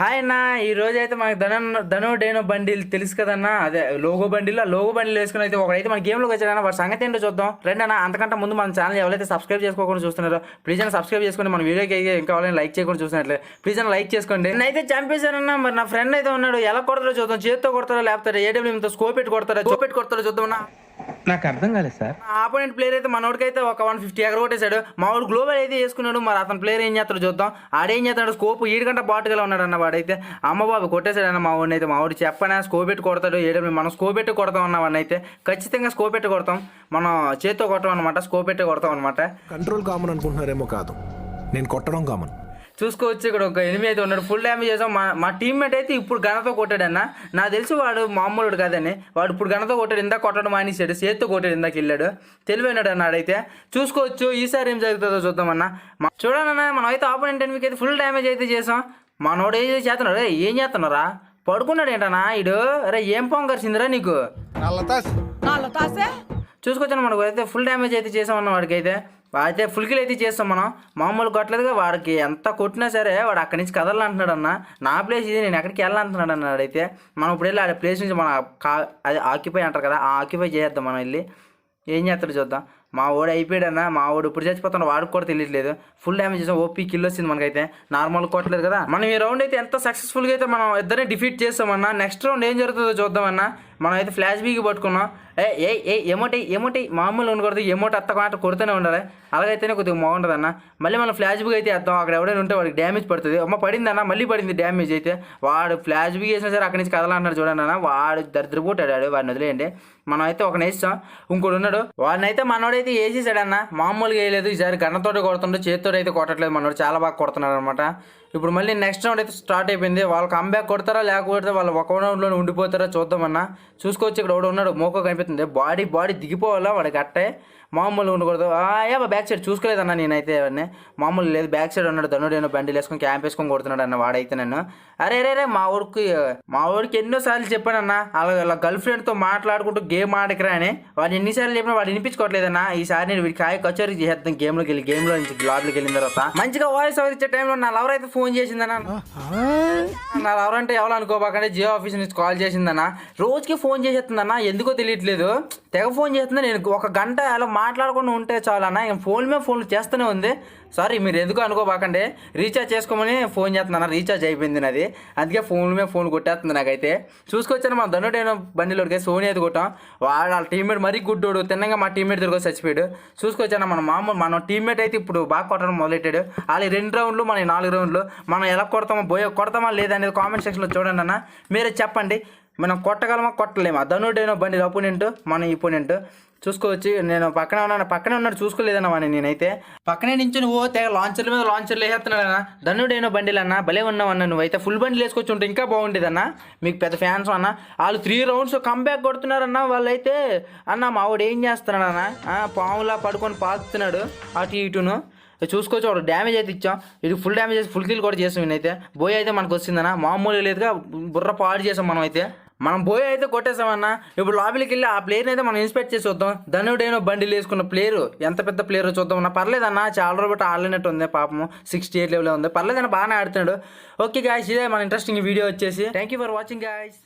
Hi అన్న ఈ రోజు అయితే మనకి ధన ధను డేనో బండిల్ తెలుసు కదన్నా? అదే లోగో బండిల్ లోగో బండిల్ వేసుకుని అయితే ఒకడైతే మన గేమ్లోకి వచ్చాడన్న వాడి సంగతి ఏంటో చూద్దాం. రండి అన్న అంతకంటే ముందు మన ఛానల్ ఎవరైతే సబ్స్క్రైబ్ చేసుకోకుండా చూస్తున్నారో ప్లీజ్ అన్న సబ్స్క్రైబ్ చేసుకోండి మన వీడియోకి అయితే ఇంకా ఎవరైనా లైక్ చేయకుండా చూసినట్లే. ప్లీజ్ అన్న లైక్ చేసుకోండి. నేనైతే చంపేశానన్న మరి నా ఫ్రెండ్ అయితే ఉన్నాడు. ఎలా కొడతారో చూద్దాం. చేతితో కొడతారో లేకపోతే ఏడబ్ల్యూతో స్కోప్ పెట్టి కొడతారో స్కోప్ పెట్టి కొడతారో చూద్దాం అన్న. నాకు అర్థం కాలేదు సార్. ఆపోనెంట్ ప్లేయర్ అయితే మనోడికి అయితే ఒక వన్ ఫిఫ్టీ ఎగర కొట్టేశాడు మావాడు గ్లోబల్ అయితే వేసుకున్నాడు మరి అతని ప్లేయర్ ఏం చేస్తాడు చూద్దాం. ఆడేం చేస్తాడు? స్కోప్ ఈడికంటే బాటుగా ఉన్నాడు అన్న వాడైతే. అమ్మ బాబు కొట్టేశాడు అన్న మా వాడిని అయితే. మా వాడు చెప్పనా స్కోప్ పెట్టి కొడతాడు. ఏడబ్ల్యూ మనం స్కోప్ పెట్టి కొడతాం అన్న వాడిని అయితే. ఖచ్చితంగా స్కోప్ పెట్టి కొడతాం. మనం చేత్తో కొడతాం అనమాట స్కోప్ పెట్టి కొడతాం అనమాట కంట్రోల్ కామన్ అనుకుంటున్నారేమో కాదు. నేను కొట్టడం కామన్ చూసుకోవచ్చు ఇక్కడ ఒక ఎనిమిది అయితే ఉన్నాడు. ఫుల్ డ్యామేజ్ చేసాం. మా మా టీమ్మేట్ అయితే ఇప్పుడు గణతో కొట్టాడన్న. నాకు తెలిసి వాడు మామూలుడు కాదని. వాడు ఇప్పుడు గణతో కొట్టాడు. ఇందాక కొట్టడం మానేసాడు చేత్తో కొట్టాడు ఇందాక వెళ్ళాడు. తెలివైనాడు అన్నాడు అయితే చూసుకోవచ్చు. ఈసారి ఏం జరుగుతుందో చూద్దామన్న. మా- చూడండి మనం అయితే ఆపోనెంట్ ఎనిమిదికి అయితే ఫుల్ డ్యామేజ్ అయితే చేసాం. మనోడు ఏం చేస్తున్నాడు? "రేయ్, ఏం చేస్తున్నారా? పడుకున్నాడు ఏంటన్నా ఇడు అరే ఏం పొంగరిసిందిరా నీకు? చూసుకొచ్చాను మనకు. అయితే ఫుల్ డ్యామేజ్ అయితే చేసామన్న వాడికి అయితే అయితే ఫుల్కిలు అయితే చేస్తాం మనం. మామూలు కొట్టలేదుగా వాడికి. ఎంత కొట్టినా సరే వాడు అక్కడి నుంచి కదలంటున్నాడు అన్న నా ప్లేస్ ఇది నేను ఎక్కడికి వెళ్ళాలంటున్నాడు అన్నాడు అయితే మనం ఇప్పుడు వెళ్ళి ఆ ప్లేస్ నుంచి మన కా అది ఆక్యుపై అంటారు కదా ఆ ఆక్యుపై చేద్దాం మనం వెళ్ళి. ఏం చేస్తాడు చూద్దాం. మా వాడు అయిపోయాడన్న మా వాడు ఇప్పుడు చచ్చిపోతాడు వాడికి కూడా తెలియట్లేదు. ఫుల్ డ్యామేజ్ చేసాం. ఓపీ కిల్ వచ్చింది మనకైతే. నార్మల్ కొట్టలేదు కదా. మనం ఈ రౌండ్ అయితే ఎంత సక్సెస్ఫుల్గా అయితే మనం ఇద్దరిని డిఫీట్ చేస్తామన్నా నెక్స్ట్ రౌండ్ ఏం జరుగుతుందో చూద్దామన్నా. మనం అయితే ఫ్లాష్ బీకి పట్టుకున్నాం ఏ ఏ ఏ ఎమోటి ఎమోటి మామూలు ఉండకూడదు ఎమోటి అత్త కొడుతూనే ఉండాలి. అలాగైతేనే కొద్దిగా బాగుంటుంది అన్న. మళ్ళీ మనం ఫ్లాష్ బీక్ అయితే వేద్దాం. అక్కడ ఎవడైనా ఉంటే వాడికి డ్యామేజ్ పడుతుంది. అమ్మ పడింది అన్న మళ్ళీ పడింది డ్యామేజ్ అయితే వాడు ఫ్లాష్ బీక్ వేసినా సరే అక్కడి నుంచి కదలంటున్నాడు చూడండి అన్న. వాడు దరిద్రపోటాడు వాడు వాడిని వదిలేయండి. మనం అయితే ఒక నేస్తాం ఇంకోటి ఉన్నాడు. వాడినైతే మనోడైతే వేసేసాడన్న మామూలుగా వేయలేదు. ఈసారి గన్నతోటి కొడుతుండే చేతితో అయితే కొట్టట్లేదు మనోడు. చాలా బాగా కొడుతున్నాడు అనమాట ఇప్పుడు మళ్ళీ నెక్స్ట్ రౌండ్ అయితే స్టార్ట్ అయిపోయింది. వాళ్ళు కంబ్యాక్ కొడతారా లేకపోతే వాళ్ళు ఒక రౌండ్లో ఉండిపోతారా చూద్దామన్నా చూసుకోవచ్చు ఇక్కడ ఒకడు ఉన్నాడు మోకో కనిపిస్తుంది. బాడీ బాడీ దిగిపోవాలా వాడికి అట్టే మామూలుగా ఉండకూడదు. అయ్యా బ్యాక్ సైడ్ చూసుకోలేదన్న నేనైతే వాడిని. మామూలు లేదు బ్యాక్ సైడ్ ఉన్నాడు ధనుడు ఏమో బండి వేసుకొని క్యాంప్ వేసుకొని కొడుతున్నాడు అన్న వాడైతే నన్ను అరే రే రే మా ఊరికి మా ఊరికి ఎన్నోసార్లు చెప్పానన్న అలా అలా గర్ల్ ఫ్రెండ్తో మాట్లాడుకుంటూ గేమ్ ఆడకరా అని. వాడు ఎన్నిసార్లు చెప్పినా వాడు వినిపించుకోవట్లేదన్న ఈసారి నేను వీడికి కాయ కచేరీ చేసేద్దాం గేమ్లోకి వెళ్ళి గేమ్లో నుంచి లాబ్లోకి వెళ్ళిన తర్వాత. మంచిగా వాయిస్ ఓవర్ ఇచ్చే టైంలో నా లవర్ అయితే ఫోన్ చేసిందన్న నా లవర్ అంటే ఎవరు అనుకోబాకంటే జియో ఆఫీస్ నుంచి కాల్ చేసిందన్న రోజుకి ఫోన్ చేసేస్తుందన్న? ఎందుకో తెలియట్లేదు. తెగ ఫోన్ చేస్తుంది నేను. ఒక గంట అలా మాట్లాడకుండా ఉంటే చాలన్నా. ఇంకా ఫోన్ మీద ఫోన్ చేస్తూనే ఉంది. సారీ మీరు ఎందుకు అనుకోబాకండి. రీఛార్జ్ చేసుకోమని ఫోన్ చేస్తున్నాను. రీఛార్జ్ అయిపోయింది నాది. అందుకే ఫోన్ మీద ఫోన్ కొట్టేస్తుంది నాకైతే. చూసుకొచ్చాను మా ధనుడైన బండిలోకి సోనీ అయితే కొట్టాం వాడు వాళ్ళ టీమ్మేట్ మరీ గుడ్డోడు. తిన్నగా మా టీమ్మేట్ తిరిగి చచ్చిపోయాడు. చూసుకొచ్చాను మన మామూలు మన టీమ్మేట్ అయితే ఇప్పుడు బాగా కొట్టడం మొదలెట్టాడు. వాళ్ళు రెండు రౌండ్లు మన నాలుగు రౌండ్లు మనం ఎలా కొడతామో బోయో కొడతామా లేదా అనేది కామెంట్ సెక్షన్లో చూడండి అన్న. మీరే చెప్పండి. మనం కొట్టగలమా? కొట్టలేమా? ధనుడైన బండి అపోనెంట్ మన ఇపోనెంట్ చూసుకోవచ్చు నేను పక్కన ఉన్నాను పక్కనే ఉన్నాడు చూసుకోలేదన్న నేనైతే. పక్కనే నుంచి నువ్వు తెగ లాంచర్ల మీద లాంచర్లు వేసేస్తున్నాడన్న ధనుడైన బండిలు అన్న భలే ఉన్నావన్న నువ్వైతే. ఫుల్ బండిలు వేసుకొచ్చి ఉంటే ఇంకా బాగుండేదన్న. మీకు పెద్ద ఫ్యాన్స్ అన్న. వాళ్ళు త్రీ రౌండ్స్ కంబ్యాక్ కొడుతున్నారన్న వాళ్ళైతే. అన్న మావాడు ఏం చేస్తున్నాడు అన్న? పాములా పడుకొని పాకుతున్నాడు అటు ఇటును. చూసుకోవచ్చు వాడు డ్యామేజ్ అయితే ఇచ్చాం. ఇది ఫుల్ డ్యామేజ్ ఫుల్ కిల్ కూడా చేసాం నేనైతే బోయ్ అయితే మనకు వచ్చిందన్న. మామూలు లేదుగా బుర్ర పాడు చేసాం మనం అయితే మనం బోయ్ అయితే కొట్టేసామన్నా ఇప్పుడు లోపలికి వెళ్ళి ఆ ప్లేయర్ని అయితే మనం ఇన్స్పెక్ట్ చేసి చూద్దాం. ధనుడేనో బండిలు వేసుకున్న ప్లేయర్ ఎంత పెద్ద ప్లేయర్ చూద్దాం అన్న పర్లేదన్న చాలా రోజు ఆడలేనట్టు ఉంది పాపము. సిక్స్టీ ఎయిట్ లెవెల్ ఉంది. పర్లేదన్న బాగానే ఆడుతున్నాడు. ఓకే గాయస్ ఇదే మన ఇంట్రెస్టింగ్ వీడియో వచ్చేసి. Thank you for watching guys